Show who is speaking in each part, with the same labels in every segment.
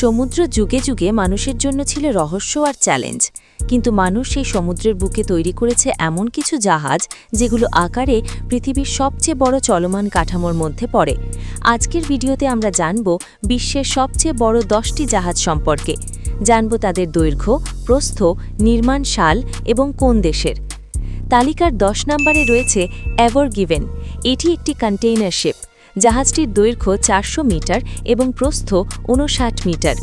Speaker 1: সমুদ্র যুগে যুগে মানুষের জন্য ছিল রহস্য আর চ্যালেঞ্জ। কিন্তু মানুষ সেই সমুদ্রের বুকে তৈরি করেছে এমন কিছু জাহাজ যেগুলো আকারে পৃথিবীর সবচেয়ে বড় চলমান কাঠামোর মধ্যে পড়ে। আজকের ভিডিওতে আমরা জানব বিশ্বের সবচেয়ে বড় দশটি জাহাজ সম্পর্কে। জানব তাদের দৈর্ঘ্য, প্রস্থ, নির্মাণ সাল এবং কোন দেশের। তালিকার দশ নম্বরে রয়েছে এভার গিভেন এটি একটি কন্টেইনার শিপ জাহাজটির দৈর্ঘ্য চারশো মিটার এবং প্রস্থ উনষাট মিটার।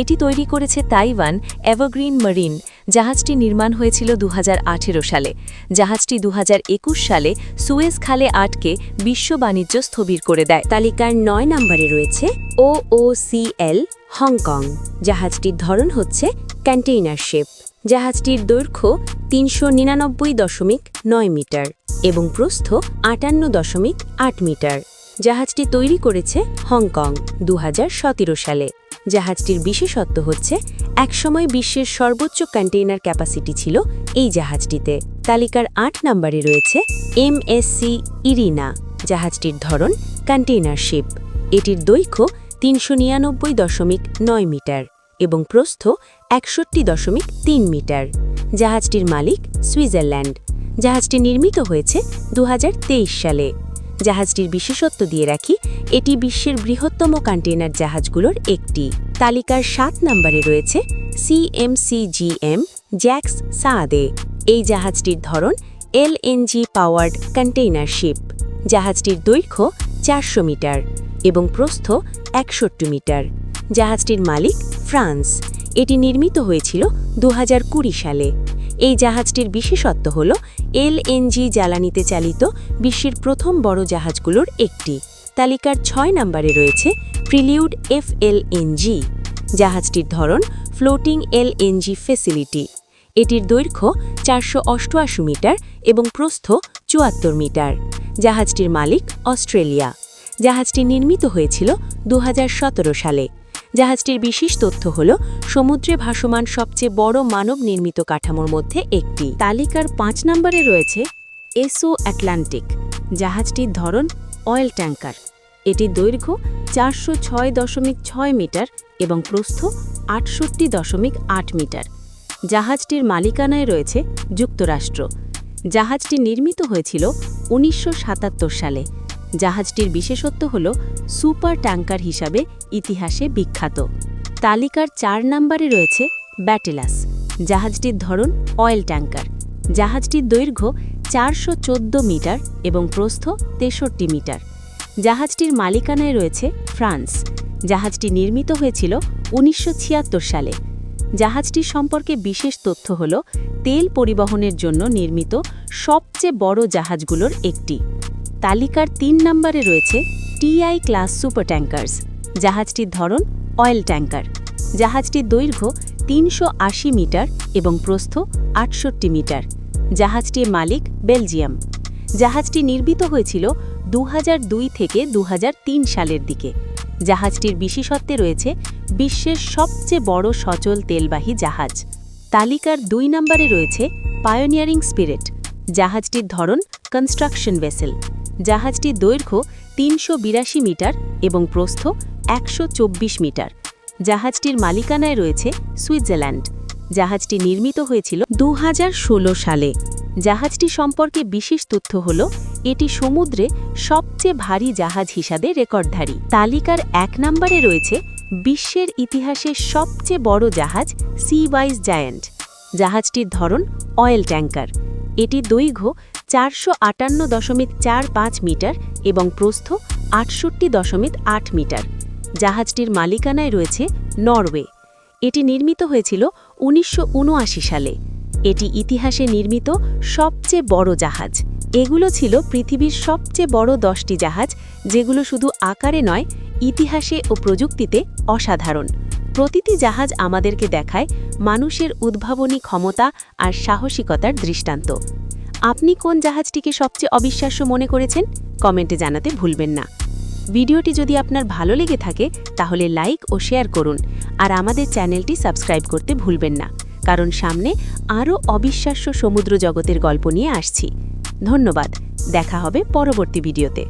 Speaker 1: এটি তৈরি করেছে তাইওয়ান এভারগ্রিন মারিন। জাহাজটি নির্মাণ হয়েছিল দু হাজার আঠেরো সালে। জাহাজটি দু হাজার একুশ সালে সুয়েজ খালে আটকে বিশ্ব বাণিজ্য স্থবির করে দেয়।
Speaker 2: তালিকার নয় নম্বরে রয়েছে ও ও সিএল হংকং জাহাজটির ধরন হচ্ছে কন্টেইনার শিপ। জাহাজটির দৈর্ঘ্য তিনশো নিরানব্বই দশমিক নয় মিটার এবং প্রস্থ আটান্ন দশমিক আট মিটার। জাহাজটি তৈরি করেছে হংকং দু হাজার সতেরো সালে। জাহাজটির বিশেষত্ব হচ্ছে, একসময় বিশ্বের সর্বোচ্চ কন্টেইনার ক্যাপাসিটি ছিল এই জাহাজটিতে। তালিকার আট নম্বরে রয়েছে এমএসসি ইরিনা, জাহাজটির ধরন কন্টেইনার শিপ এটির দৈর্ঘ্য তিনশো নিরানব্বই দশমিক নয় মিটার এবং প্রস্থ একষট্টি দশমিক তিন মিটার। জাহাজটির মালিক সুইজারল্যান্ড। জাহাজটি নির্মিত হয়েছে দু হাজার তেইশ সালে। জাহাজটির বিশেষত্ব দিয়ে রাখি, এটি বিশ্বের বৃহত্তম কন্টেইনার জাহাজগুলোর একটি। তালিকার সাত নম্বরে রয়েছে সিএমসিজিএম জ্যাক্স সাদে। এই জাহাজটির ধরন এলএনজি পাওয়ার্ড কন্টেইনার শিপ জাহাজটির দৈর্ঘ্য চারশো মিটার এবং প্রস্থ একষট্টি মিটার। জাহাজটির মালিক ফ্রান্স। এটি নির্মিত হয়েছিল দু হাজার কুড়ি সালে। এই জাহাজটির বিশেষত্ব হল এলএনজি জ্বালানিতে চালিত বিশ্বের প্রথম বড় জাহাজগুলোর একটি। তালিকার ছয় নম্বরে রয়েছে প্রিলিউড এফ এফএলএনজি জাহাজটির ধরন ফ্লোটিং এলএনজি ফেসিলিটি। এটির দৈর্ঘ্য চারশো অষ্টআশি মিটার এবং প্রস্থ চুয়াত্তর মিটার। জাহাজটির মালিক অস্ট্রেলিয়া। জাহাজটি নির্মিত হয়েছিল দু হাজার সতেরো সালে। জাহাজটির বিশেষ তথ্য হল, সমুদ্রে ভাসমান সবচেয়ে বড় মানব নির্মিত কাঠামোর মধ্যে একটি। তালিকার পাঁচ নম্বরে রয়েছে এসো অ্যাটলান্টিক, জাহাজটির ধরন অয়েল ট্যাঙ্কার। এটি দৈর্ঘ্য চারশো ছয় দশমিক ছয় মিটার এবং প্রস্থ আটষট্টি দশমিক আট মিটার। জাহাজটির মালিকানায় রয়েছে যুক্তরাষ্ট্র। জাহাজটি নির্মিত হয়েছিল উনিশশো সাতাত্তর সালে। জাহাজটির বিশেষত্ব হল সুপার ট্যাঙ্কার হিসাবে ইতিহাসে বিখ্যাত। তালিকার চার নম্বরে রয়েছে ব্যাটেলাস, জাহাজটির ধরন অয়েল ট্যাঙ্কার। জাহাজটির দৈর্ঘ্য চারশো চোদ্দ মিটার এবং প্রস্থ তেষট্টি মিটার। জাহাজটির মালিকানায় রয়েছে ফ্রান্স। জাহাজটি নির্মিত হয়েছিল উনিশশো ছিয়াত্তর সালে। জাহাজটি সম্পর্কে বিশেষ তথ্য হল, তেল পরিবহনের জন্য নির্মিত সবচেয়ে বড় জাহাজগুলোর একটি। তালিকার তিন নম্বরে রয়েছে টিআই ক্লাস সুপার ট্যাঙ্কার্স, জাহাজটির ধরন অয়েল ট্যাঙ্কার। জাহাজটির দৈর্ঘ্য তিনশো আশি মিটার এবং প্রস্থ আটষট্টি মিটার। জাহাজটির মালিক বেলজিয়াম। জাহাজটি নির্মিত হয়েছিল দু হাজার দুই থেকে দু হাজার তিন সালের দিকে। জাহাজটির বিশেষত্বে রয়েছে বিশ্বের সবচেয়ে বড় সচল তেলবাহী জাহাজ। তালিকার দুই নম্বরে রয়েছে পায়োনিয়ারিং স্পিরিট। জাহাজটির ধরন কনস্ট্রাকশন ভেসেল জাহাজটির দৈর্ঘ্য তিনশো মিটার এবং প্রস্থ একশো মিটার। জাহাজটির মালিকানায় রয়েছে সুইজারল্যান্ড। জাহাজটি নির্মিত হয়েছিল দু সালে। জাহাজটি সম্পর্কে বিশেষ তথ্য হল, এটি সমুদ্রে সবচেয়ে ভারী জাহাজ হিসাবে রেকর্ডধারী। তালিকার এক নম্বরে রয়েছে বিশ্বের ইতিহাসের সবচেয়ে বড় জাহাজ সি ওয়াইজ জায়ান্ট জাহাজটির ধরন অয়েল ট্যাঙ্কার। এটি দৈর্ঘ্য চারশো আটান্ন দশমিক চার পাঁচ মিটার এবং প্রস্থ আটষট্টি দশমিক আট মিটার। জাহাজটির মালিকানায় রয়েছে নরওয়ে। এটি নির্মিত হয়েছিল উনিশশো উনআশি সালে। এটি ইতিহাসে নির্মিত সবচেয়ে বড় জাহাজ। এগুলো ছিল পৃথিবীর সবচেয়ে বড় দশটি জাহাজ, যেগুলো শুধু আকারে নয়, ইতিহাসে ও প্রযুক্তিতে অসাধারণ। প্রতিটি জাহাজ আমাদেরকে দেখায় মানুষের উদ্ভাবনী ক্ষমতা আর সাহসিকতার দৃষ্টান্ত। আপনি কোন জাহাজটিকে সবচেয়ে অবিশ্বাস্য মনে করেছেন? কমেন্টে জানাতে ভুলবেন না। ভিডিওটি যদি আপনার ভালো লেগে থাকে, তাহলে লাইক ও শেয়ার করুন। আর আমাদের চ্যানেলটি সাবস্ক্রাইব করতে ভুলবেন না। কারণ সামনে আরও অবিশ্বাস্য সমুদ্র জগতের গল্প নিয়ে আসছি। ধন্যবাদ। দেখা হবে পরবর্তী ভিডিওতে।